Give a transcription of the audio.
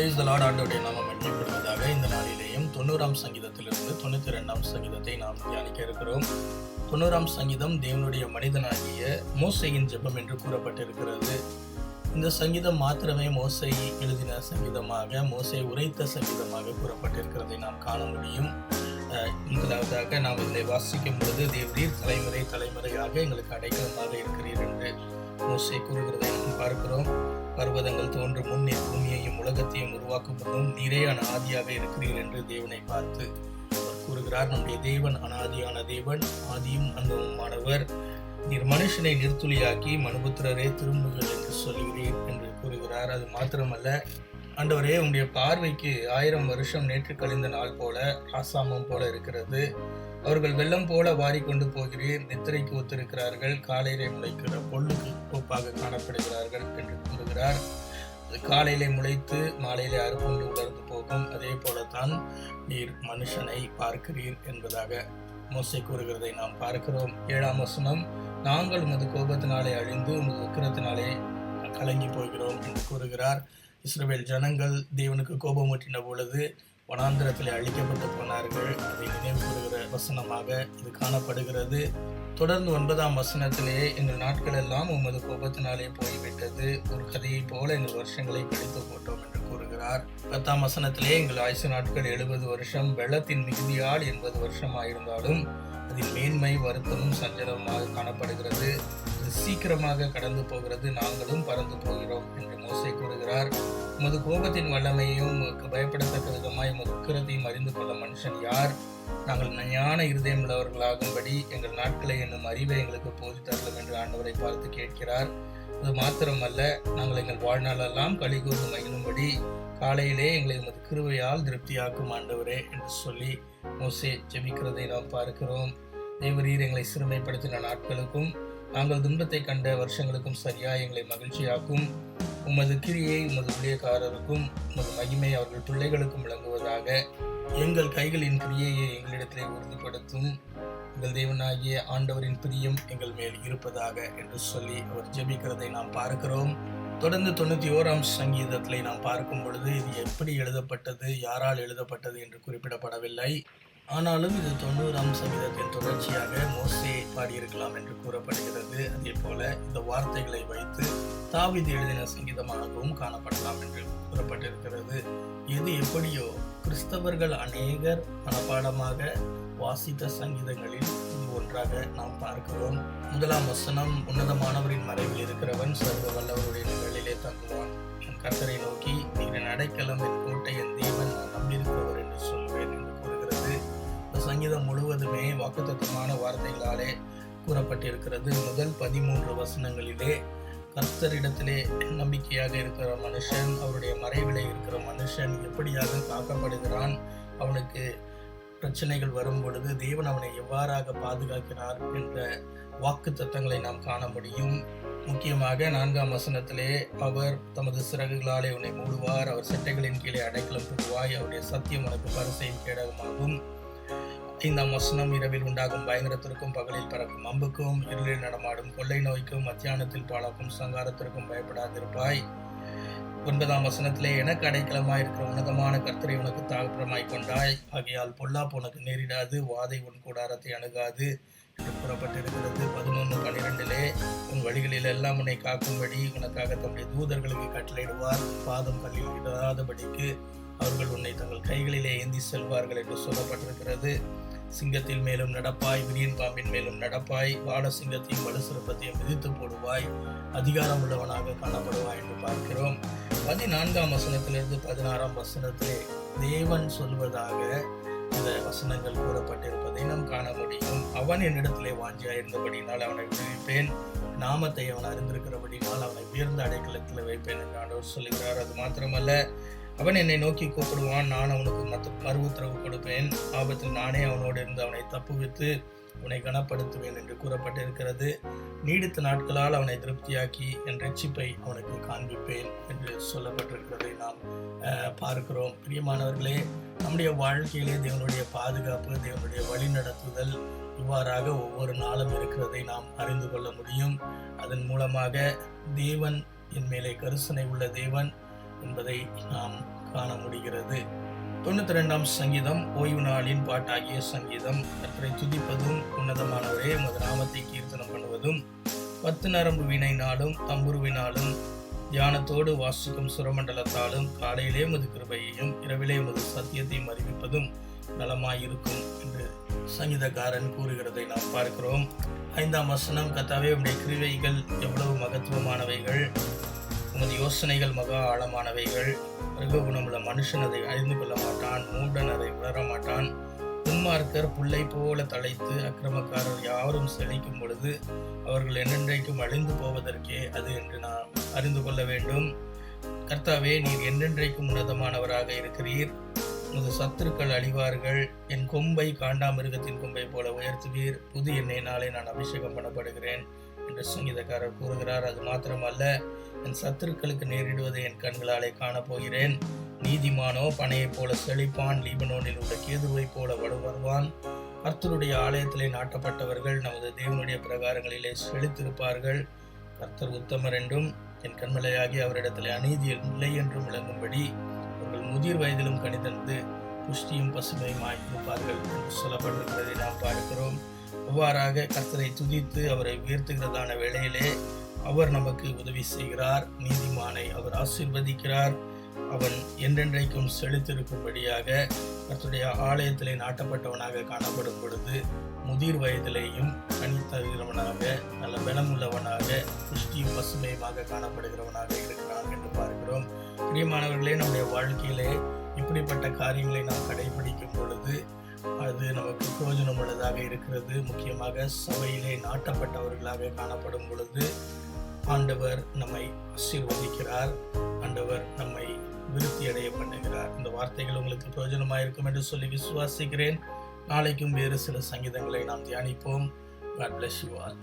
Base த Lord ஆண்டோடைய நாமம் மன்னிப்படுவதாக இந்த நாளிலேயும் தொண்ணூறாம் சங்கீதத்திலிருந்து தொண்ணூற்றி ரெண்டாம் சங்கீதத்தை நாம் தியானிக்க இருக்கிறோம். தொண்ணூறாம் சங்கீதம் தேவனுடைய மனிதனாகிய மோசையின் ஜெபம் என்று கூறப்பட்டிருக்கிறது. இந்த சங்கீதம் மாத்திரமே மோசை எழுதின சங்கீதமாக மோசை உரைத்த சங்கீதமாக கூறப்பட்டிருக்கிறதை நாம் காண முடியும். முதலாவதாக நாம் இதனை வாசிக்கும் பொழுது தேவரீர் தலைமுறை தலைமுறையாக எங்களுக்கு அடைக்கலமாக இருக்கிறீர் என்று மோசை கூறுகிறதை நாம் பார்க்கிறோம். பர்வதங்கள் தோன்றும் முன் பூமியையும் உலகத்தையும் உருவாக்கும் முன்னும் நீரே அனாதியாக இருக்கிறீர் என்று தேவனை பார்த்து அவர் கூறுகிறார். நம்முடைய தேவன் அனாதியான தேவன் ஆதியும் அந்தமானவர் நீர் மனுஷனை நிறுத்துளியாக்கி மனுபுத்திரரே திரும்புகள் என்று சொல்கிறீர் என்று கூறுகிறார். அது மாத்திரமல்ல ஆண்டவரே உங்களுடைய பார்வைக்கு ஆயிரம் வருஷம் நேற்று கழிந்த நாள் போல ஆசாமம் போல இருக்கிறது. அவர்கள் வெள்ளம் போல வாரிக்கொண்டு போகிறீர். நித்திரைக்கு ஒத்திருக்கிறார்கள். காலையிலே முளைக்கிற பொல்லுக்கு ஒப்பாக காணப்படுகிறார்கள் என்று கூறுகிறார். அது காலையிலே முளைத்து மாலையிலே அறுப்புண்டு உலர்ந்து போகும். அதே போலத்தான் நீர் மனுஷனை பார்க்கிறீர் என்பதாக மோசை கூறுகிறதை நாம் பார்க்கிறோம். ஏழாம் வசனம் நாங்கள் உமது கோபத்தினாலே அழிந்து உமது உக்கிரத்தினாலே கலங்கி போகிறோம் என்று கூறுகிறார். இஸ்ரவேல் ஜனங்கள் தேவனுக்கு கோபமூட்டின பொழுது வனாந்திரத்தில் அழிக்கப்பட்டு போனார்கள். அதை நினைவுகூறுகிற வசனமாக இது காணப்படுகிறது. தொடர்ந்து ஒன்பதாம் வசனத்திலே எங்கள் நாட்கள் எல்லாம் உமது கோபத்தினாலே போய்விட்டது. ஒரு கதையைப் போல எங்கள் வருஷங்களை கழித்து போட்டோம் என்று பத்தாம் வசனத்திலே எங்கள் ஆயுசு நாட்கள் எழுபது வருஷம் வெள்ளத்தின் மிகுதியால் எண்பது வருஷமாயிருந்தாலும் அதில் மேன்மை வருத்தமும் சஞ்சலமாக காணப்படுகிறது. இது சீக்கிரமாக கடந்து போகிறது நாங்களும் பறந்து போகிறோம் என்று மோசை கூறுகிறார். உமது கோபத்தின் வல்லமையும் பயப்படத்தக்க விதமாய் உமது உக்கிரத்தையும் அறிந்து கொள்ள மனுஷன் யார்? நாங்கள் ஞான இருதயம் உள்ளவர்களாகும்படி எங்கள் நாட்களை என்னும் அறிவை எங்களுக்கு போதித்தரலும் என்று ஆண்டவரை பார்த்து கேட்கிறார். அது மாத்திரமல்ல நாங்கள் எங்கள் வாழ்நாளெல்லாம் கழிகூர்ந்து மகிழும்படி காலையிலே எங்களை உமது கிருவையால் திருப்தியாக்கும் ஆண்டவரே என்று சொல்லி மோசே ஜெபிக்கிறதை நாம் பார்க்கிறோம். தேவரீர் எங்களை சிறுமைப்படுத்தின நாட்களுக்கும் நாங்கள் துன்பத்தை கண்ட வருஷங்களுக்கும் சரியா எங்களை மகிழ்ச்சியாக்கும். உமது கிரியை உமது ஊழியக்காரருக்கும் உமது மகிமை அவர்கள் பிள்ளைகளுக்கும் விளங்குவதாக எங்கள் கைகளின் கிரியையை எங்களிடத்திலே உறுதிப்படுத்தும். எங்கள் தேவனாகிய ஆண்டவரின் பிரியம் எங்கள் மேல் இருப்பதாக என்று சொல்லி அவர் ஜெபிக்கிறதை நாம் பார்க்கிறோம். தொடர்ந்து தொண்ணூற்றி ஓராம் சங்கீதத்தை நாம் பார்க்கும் பொழுது இது எப்படி எழுதப்பட்டது யாரால் எழுதப்பட்டது என்று குறிப்பிடப்படவில்லை. ஆனாலும் இது தொண்ணூறாம் சங்கீதத்தின் தொடர்ச்சியாக மோசே பாடியிருக்கலாம் என்று கூறப்படுகிறது. அதே போல இந்த வார்த்தைகளை வைத்து தாவீது எழுதின சங்கீதமாகவும் காணப்படலாம் என்று கூறப்பட்டிருக்கிறது. எது எப்படியோ கிறிஸ்தவர்கள் அநேகர் மனப்பாடமாக வாசித்த சங்கீதங்களில் ஒன்றாக நாம் பார்க்கிறோம். முதலாம் வசனம் உன்னதமானவரின் மறைவில் இருக்கிறவன் சர்வ வல்லவருடைய நிழலிலே தங்குவான். என் கர்த்தரை நோக்கி நீங்கள் அடைக்கலம் என் கோட்டை என் தேவன் நான் நம்பியிருக்கிறவர் என்று சொல்வேன் என்று கூறுகிறது. இந்த சங்கீதம் முழுவதுமே வாக்குத்தத்தமான வார்த்தைகளாலே கூறப்பட்டிருக்கிறது. முதல் பதிமூன்று வசனங்களிலே கர்த்தரிடத்திலே நம்பிக்கையாக இருக்கிற மனுஷன் அவருடைய மறைவிலே இருக்கிற மனுஷன் எப்படியாக காக்கப்படுகிறான்? அவனுக்கு பிரச்சனைகள் வரும் பொழுது தேவன் அவனை எவ்வாறாக பாதுகாக்கிறார் என்ற வாக்கு தத்தங்களை நாம் காண முடியும். முக்கியமாக நான்காம் வசனத்திலே அவர் தமது சிறகுகளாலே உன்னை மூடுவார் அவர் சட்டைகளின் கீழே அடைக்கலம் புகுவாய் அவருடைய சத்தியம் உனக்கு பரிசையின் கேடகமாகும். ஐந்தாம் வசனம் இரவில் உண்டாகும் பயங்கரத்திற்கும் பகலில் பறக்கும் அம்புக்கும் இருளில் நடமாடும் கொள்ளை நோய்க்கும் மத்தியானத்தில் பாழாக்கும் சங்காரத்திற்கும் பயப்படாதிருப்பாய். ஒன்பதாம் வசனத்திலே எனக்கு அடைக்கலமாய் இருக்கிற உன்னதமான கர்த்தரை உனக்கு தாழ்ப்புறமாய் கொண்டாய். ஆகையால் பொல்லாப்பு உனக்கு நேரிடாது வாதை உன் கூடாரத்தை அணுகாது என்று கூறப்பட்டிருக்கிறது. பதினொன்று பன்னிரெண்டிலே உன் வழிகளில் எல்லாம் உன்னை காக்கும்படி உனக்காக தம்முடைய தூதர்களுக்கு கட்டளையிடுவார். பாதம் கல்லில் இடாதபடிக்கு அவர்கள் உன்னை தங்கள் கைகளிலே ஏந்தி செல்வார்கள் என்று சொல்லப்பட்டிருக்கிறது. சிங்கத்தின் மேலும் நடப்பாய் விரியன் பாம்பின் மேலும் நடப்பாய் வாட சிங்கத்தையும் வலு சிறப்பத்தையும் மிதித்து போடுவாய் அதிகாரம் உள்ளவனாக காணப்படுவாய் என்று பார்க்கிறோம். பதினான்காம் வசனத்திலிருந்து பதினாறாம் வசனத்திலே தேவன் சொல்வதாக இந்த வசனங்கள் கூறப்பட்டிருப்பதை நாம் காண முடியும். அவன் என்னிடத்திலே வாஞ்சியாயிருந்தபடியினால் அவனை விடுவிப்பேன். நாமத்தை அவன் அறிந்திருக்கிறபடினால் அவனை உயர்ந்த அடைக்கலத்தில் வைப்பேன் என்று ஆண்டவர் சொல்லுகிறார். அது மாத்திரமல்ல அவன் என்னை நோக்கி கூப்பிடுவான். நான் அவனுக்கு மத்த மறு உத்தரவு கொடுப்பேன். ஆபத்தில் நானே அவனோடு இருந்து அவனை தப்புவித்து அவனை கனப்படுத்துவேன் என்று கூறப்பட்டிருக்கிறது. நீடித்த நாட்களால் அவனை திருப்தியாக்கி என் ரட்சிப்பை அவனுக்கு காண்பிப்பேன் என்று சொல்லப்பட்டிருக்கிறதை நாம் பார்க்கிறோம். பிரியமானவர்களே நம்முடைய வாழ்க்கையிலே தேவனுடைய பாதுகாப்பு தேவனுடைய வழிநடத்துதல் இவ்வாறாக ஒவ்வொரு நாளும் இருக்கிறதை நாம் அறிந்து கொள்ள முடியும். அதன் மூலமாக தேவன் என் மேலே கருசனை உள்ள தேவன். என்பதை நாம் காண முடிகிறது. தொண்ணூத்தி ரெண்டாம் சங்கீதம் ஓய்வு நாளின் பாட்டாகிய சங்கீதம். கற்றை துதிப்பதும் உன்னதமானவரே உமது நாமத்தை கீர்த்தனம் பண்ணுவதும் பத்து நரம்பு வினைனாலும் தம்புருவினாலும் தியானத்தோடு வாசிக்கும் சுரமண்டலத்தாலும் காலையிலே முது கிருபையையும் இரவிலே முது சத்தியத்தையும் அறிவிப்பதும் நலமாயிருக்கும் என்று சங்கீதக்காரன் கூறுகிறதை நாம் பார்க்கிறோம். ஐந்தாம் வசனம் கத்தாவே உடைய கிருவைகள் எவ்வளவு மகத்துவமானவைகள். உமது யோசனைகள் மகா ஆழமானவைகள். மிருக குணமுள்ள மனுஷன் அதை அறிந்து கொள்ள மாட்டான் மூடன் அதை உணர மாட்டான். துன்மார்க்கர் புல்லை போல தழைத்து அக்கிரமக்காரர் யாரும் செழிக்கும் பொழுது அவர்கள் என்னென்றைக்கும் அழிந்து போவதற்கே அது என்று நாம் அறிந்து கொள்ள வேண்டும். கர்த்தாவே நீர் என்னென்றைக்கும் உன்னதமானவராக இருக்கிறீர். உமது சத்துருக்கள் அழிவார்கள். என் கொம்பை காண்டாமிருகத்தின் கொம்பை போல உயர்த்துவீர். புது எண்ணெயினாலே நான் அபிஷேகம் பண்ணப்படுகிறேன். என்று சங்கீதக்காரர் கூறுகிறார் அது மாத்திரமல்ல என் சத்துருக்களுக்கு நேரிடுவதை என் கண்களாலே காணப்போகிறேன். நீதிமானோ பனையைப் போல செழிப்பான் லீபனோனில் உள்ள கேதுவைப் போல வலுவருவான். கர்த்தருடைய ஆலயத்திலே நாட்டப்பட்டவர்கள் நமது தேவனுடைய பிரகாரங்களிலே செழித்திருப்பார்கள். கர்த்தர் உத்தமர் என்றும் என் கண்மலையாகி அவரிடத்திலே அநீதி இல்லை என்றும் விளங்கும்படி அவர்கள் முதிர் வயதிலும் கணிதந்து புஷ்டியும் பசுமையுமாய் இருப்பார்கள் என்று சொல்லப்பட்டிருக்கிறதை நாம் பார்க்கிறோம். அவ்வாறாக கர்த்தரை துதித்து அவரை உயர்த்துகிறதான வேளையிலே அவர் நமக்கு உதவி செய்கிறார் நீதிமானை அவர் ஆசீர்வதிக்கிறார். அவன் என்றென்றைக்கும் செழித்திருக்கும்படியாக கர்த்தருடைய ஆலயத்திலே நாட்டப்பட்டவனாக காணப்படும் பொழுது முதிர் வயதிலேயும் தனித்தருகிறவனாக நல்ல பலமுள்ளவனாக புஷ்டியும் பசுமையுமாக காணப்படுகிறவனாக இருக்கிறான் என்று பார்க்கிறோம். பிரியமானவர்களே நம்முடைய வாழ்க்கையிலே இப்படிப்பட்ட காரியங்களை நாம் கடைபிடிக்கும் பொழுது அது நமக்கு பிரயோஜனம் உள்ளதாக இருக்கிறது. முக்கியமாக சபையிலே நாட்டப்பட்டவர்களாக காணப்படும் பொழுது ஆண்டவர் நம்மை ஆசீர்வதிக்கிறார். ஆண்டவர் நம்மை விருத்தி அடைய பண்ணுகிறார். இந்த வார்த்தைகள் உங்களுக்கு பிரயோஜனமாக இருக்கும் என்று சொல்லி விசுவாசிக்கிறேன். நாளைக்கும் வேறு சில சங்கீதங்களை நாம் தியானிப்போம். God bless you all